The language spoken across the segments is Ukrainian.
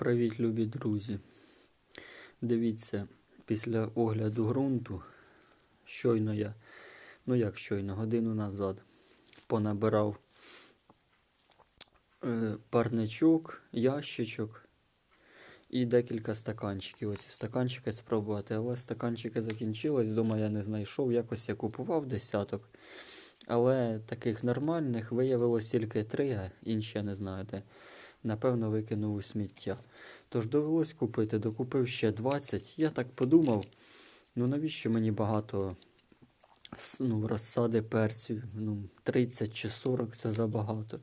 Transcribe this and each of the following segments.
Привіт, любі друзі. Дивіться, після огляду ґрунту, щойно я, ну як щойно, годину назад, понабирав е, парничок, ящичок і декілька стаканчиків. Ось ці стаканчики спробувати, але стаканчики закінчились, дома я не знайшов, якось я купував десяток. Але таких нормальних виявилось тільки три, а інші я не знаю. Напевно, викинув у сміття. Тож довелось купити, докупив ще 20. Я так подумав, ну навіщо мені багато ну, розсади перцю, ну, 30 чи 40 це забагато.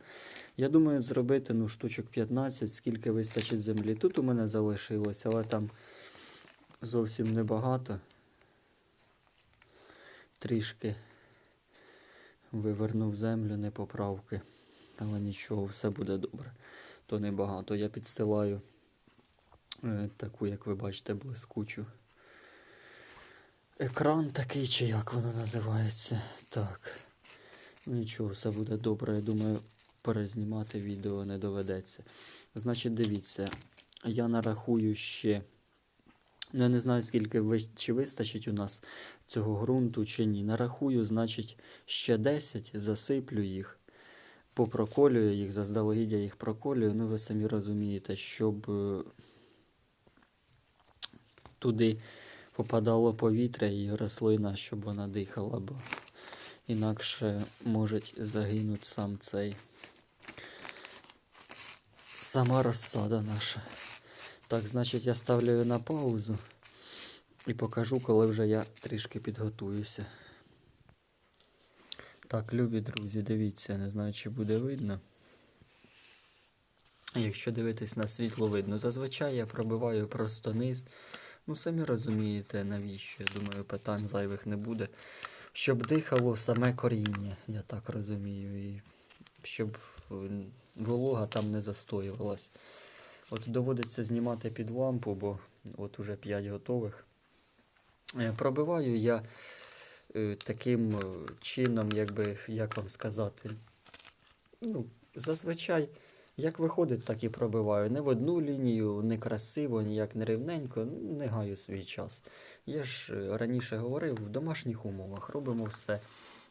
Я думаю, зробити ну, штучок 15, скільки вистачить землі. Тут у мене залишилось, але там зовсім небагато. Трішки вивернув землю, не поправки. Але нічого, все буде добре. То небагато. Я підстилаю е, таку, як ви бачите, блискучу. Екран такий, чи як воно називається. Так. Ну нічого, все буде добре. Я думаю, перезнімати відео не доведеться. Значить, дивіться, я нарахую ще. Ну, я не знаю, скільки ви- чи вистачить у нас цього ґрунту чи ні. Нарахую, значить, ще 10, засиплю їх, попроколюю їх, заздалегідь я їх проколюю. Ну, ви самі розумієте, щоб е, туди попадало повітря і рослина, щоб вона дихала, бо інакше може загинути сам цей. Сама розсада наша. Так, значить, я ставлю на паузу і покажу, коли вже я трішки підготуюся. Так, любі друзі, дивіться, не знаю, чи буде видно. Якщо дивитись на світло, видно. Зазвичай я пробиваю просто низ. Ну, самі розумієте, навіщо. Я думаю, питань зайвих не буде. Щоб дихало саме коріння, я так розумію. І щоб е, волога там не застоювалась. От доводиться знімати під лампу, бо от уже 5 готових. Е, Пробиваю я таким е, чином, якби, як вам сказати, ну, зазвичай, як виходить, так і пробиваю. Не в одну лінію, не красиво, ніяк не рівненько, ну, не гаю свій час. Я ж е, раніше говорив, в домашніх умовах робимо все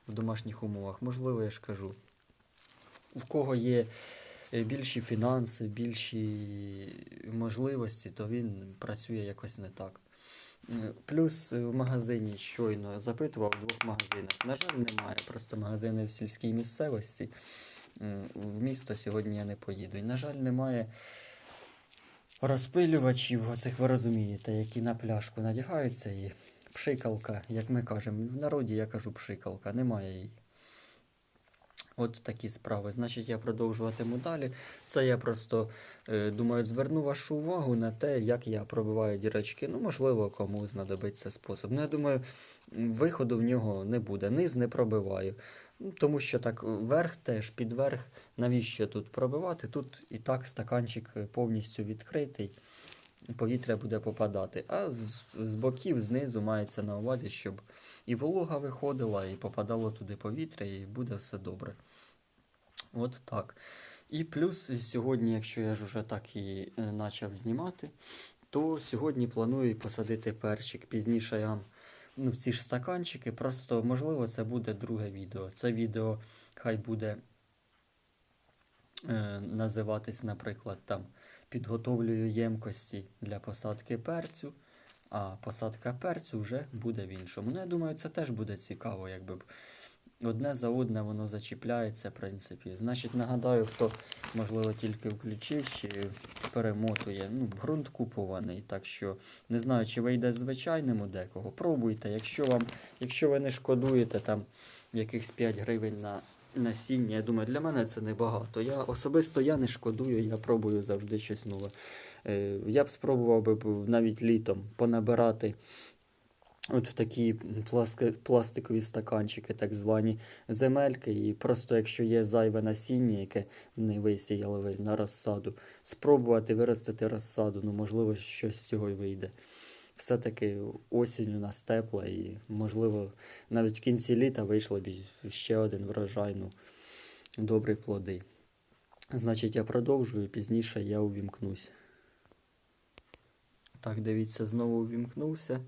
в домашніх умовах. Можливо, я ж кажу, в кого є е, більші фінанси, більші можливості, то він працює якось не так. Плюс в магазині щойно запитував в двох магазинах. На жаль, немає. Просто магазини в сільській місцевості. В місто сьогодні я не поїду. І, на жаль, немає розпилювачів, оцих ви розумієте, які на пляшку надягаються і пшикалка, як ми кажемо. В народі я кажу пшикалка, немає її. От такі справи. Значить, я продовжуватиму далі. Це я просто е, думаю, зверну вашу увагу на те, як я пробиваю дірочки. Ну, можливо, кому знадобиться спосіб. Ну, я думаю, виходу в нього не буде. Низ не пробиваю. Тому що так верх теж під верх. Навіщо тут пробивати? Тут і так стаканчик повністю відкритий. Повітря буде попадати. А з, з боків, знизу мається на увазі, щоб і волога виходила, і попадало туди повітря, і буде все добре. От так. І плюс сьогодні, якщо я ж уже так і е, почав знімати, то сьогодні планую посадити перчик. Пізніше я ну, ці ж стаканчики. Просто, можливо, це буде друге відео. Це відео хай буде е, називатись, наприклад, там підготовлюю ємкості для посадки перцю, а посадка перцю вже буде в іншому. Ну, я думаю, це теж буде цікаво, якби одне за одне воно зачіпляється, в принципі. Значить, нагадаю, хто, можливо, тільки включив чи перемотує. Ну, ґрунт купований, так що не знаю, чи вийде звичайним у декого. Пробуйте. Якщо вам, якщо ви не шкодуєте там якихось 5 гривень на насіння, я думаю, для мене це небагато. Я особисто я не шкодую, я пробую завжди щось нове. Е, Я б спробував би навіть літом понабирати от в такі пластикові стаканчики, так звані земельки. І просто якщо є зайве насіння, яке не висіяли ви на розсаду, спробувати виростити розсаду, ну можливо, щось з цього й вийде. Все-таки осінь у нас тепла і, можливо, навіть в кінці літа вийшло б ще один врожай, ну, добрі плоди. Значить, я продовжую, пізніше я увімкнусь. Так, дивіться, знову увімкнувся.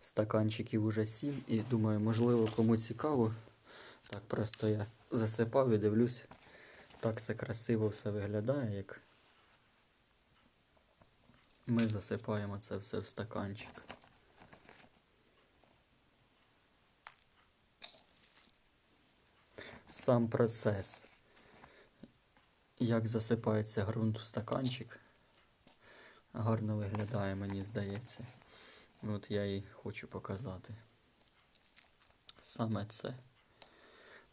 Стаканчиків уже сім. І думаю, можливо, кому цікаво. Так, просто я засипав і дивлюсь. Так це красиво все виглядає, як ми засипаємо це все в стаканчик. Сам процес, як засипається ґрунт у стаканчик, гарно виглядає, мені здається. От я і хочу показати. Саме це.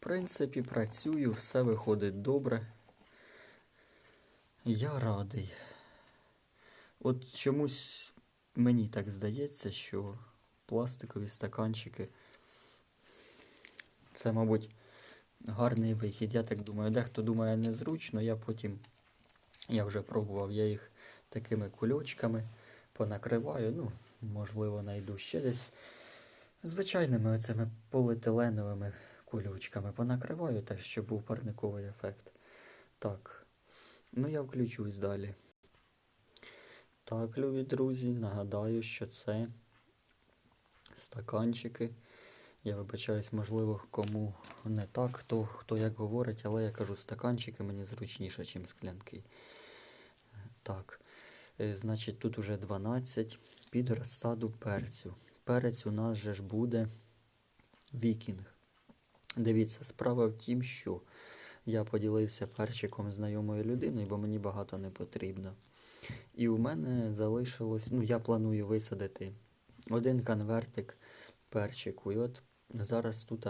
В принципі, працюю, все виходить добре. Я радий. От чомусь мені так здається, що пластикові стаканчики це, мабуть, гарний вихід. Я так думаю, дехто думає незручно, я потім, я вже пробував, я їх такими кульочками понакриваю. Ну, можливо, знайду ще десь звичайними оцими поліетиленовими кульочками понакриваю, так, щоб був парниковий ефект. Так, ну я включусь далі. Так, любі друзі, нагадаю, що це стаканчики. Я вибачаюсь, можливо, кому не так, хто, хто як говорить, але я кажу, стаканчики мені зручніше, ніж склянки. Так, е, значить, тут уже 12 під розсаду перцю. Перець у нас же ж буде вікінг. Дивіться, справа в тім, що я поділився перчиком з знайомою людиною, бо мені багато не потрібно. І у мене залишилось, ну, я планую висадити один конвертик перчику. І от зараз тут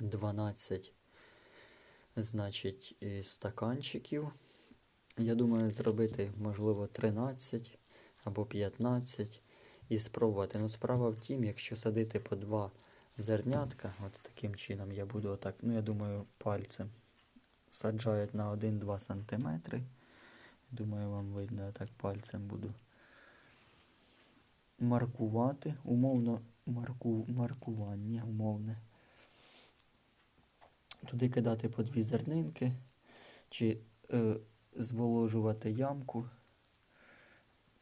12 значить, стаканчиків. Я думаю, зробити, можливо, 13 або 15 і спробувати. Ну, справа в тім, якщо садити по два зернятка, от таким чином я буду отак, ну, я думаю, пальцем саджають на 1-2 сантиметри. Думаю, вам видно, я так пальцем буду маркувати. Умовно марку, маркування умовне. Туди кидати по дві зернинки, чи е, зволожувати ямку,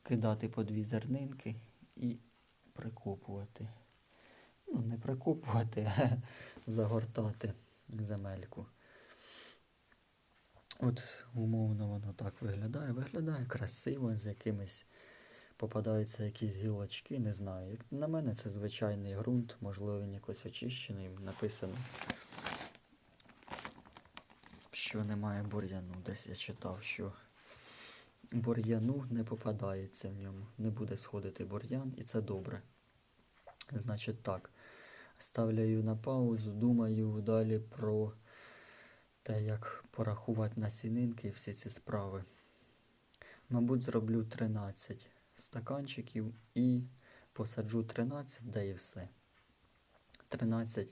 кидати по дві зернинки і прикопувати. Ну, не прикопувати, а загортати земельку. От, умовно, воно так виглядає. Виглядає красиво, з якимись попадаються якісь гілочки, не знаю. Як на мене це звичайний ґрунт, можливо, він якось очищений. Написано, що немає бур'яну. Десь я читав, що бур'яну не попадається в ньому. Не буде сходити бур'ян, і це добре. Значить так, ставляю на паузу, думаю далі про те, як порахувати насінинки і всі ці справи. Мабуть, зроблю 13 стаканчиків і посаджу 13, де і все. 13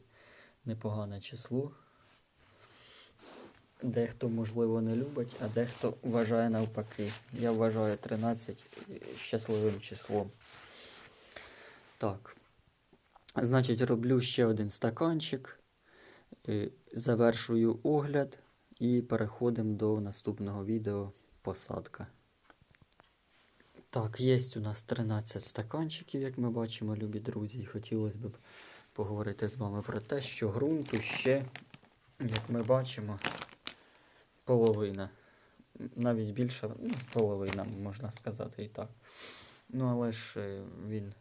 непогане число. Дехто, можливо, не любить, а дехто вважає навпаки. Я вважаю 13 щасливим числом. Так. Значить, роблю ще один стаканчик. Е, Завершую огляд і переходимо до наступного відео посадка. Так, є у нас 13 стаканчиків, як ми бачимо, любі друзі. І хотілося б поговорити з вами про те, що ґрунту ще, як ми бачимо, половина. Навіть більше, ну, половина, можна сказати і так. Ну, але ж е, він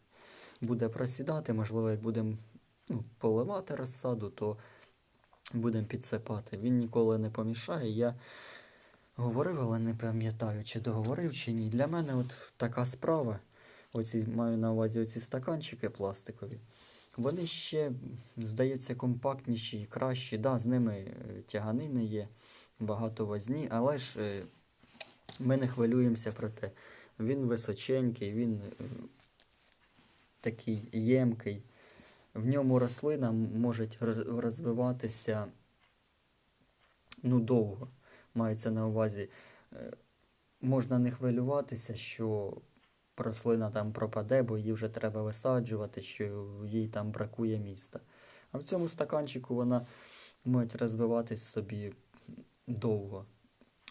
буде просідати, можливо, як будемо ну, поливати розсаду, то будемо підсипати. Він ніколи не помішає. Я говорив, але не пам'ятаю, чи договорив, чи ні. Для мене от така справа. Оці маю на увазі оці стаканчики пластикові. Вони ще, здається, компактніші і кращі. Да, з ними е, тяганини є, багато возні, але ж е, ми не хвилюємося про те. Він височенький, він е, такий ємкий. В ньому рослина може розвиватися ну, довго. Мається на увазі, е, можна не хвилюватися, що рослина там пропаде, бо її вже треба висаджувати, що їй там бракує міста. А в цьому стаканчику вона може розвиватись собі довго.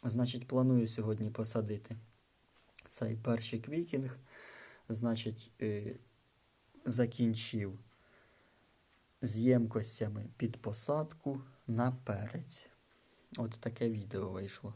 Значить, планую сьогодні посадити цей перший квікінг, значить, е, закінчив з ємкостями під посадку на перець. От таке відео вийшло.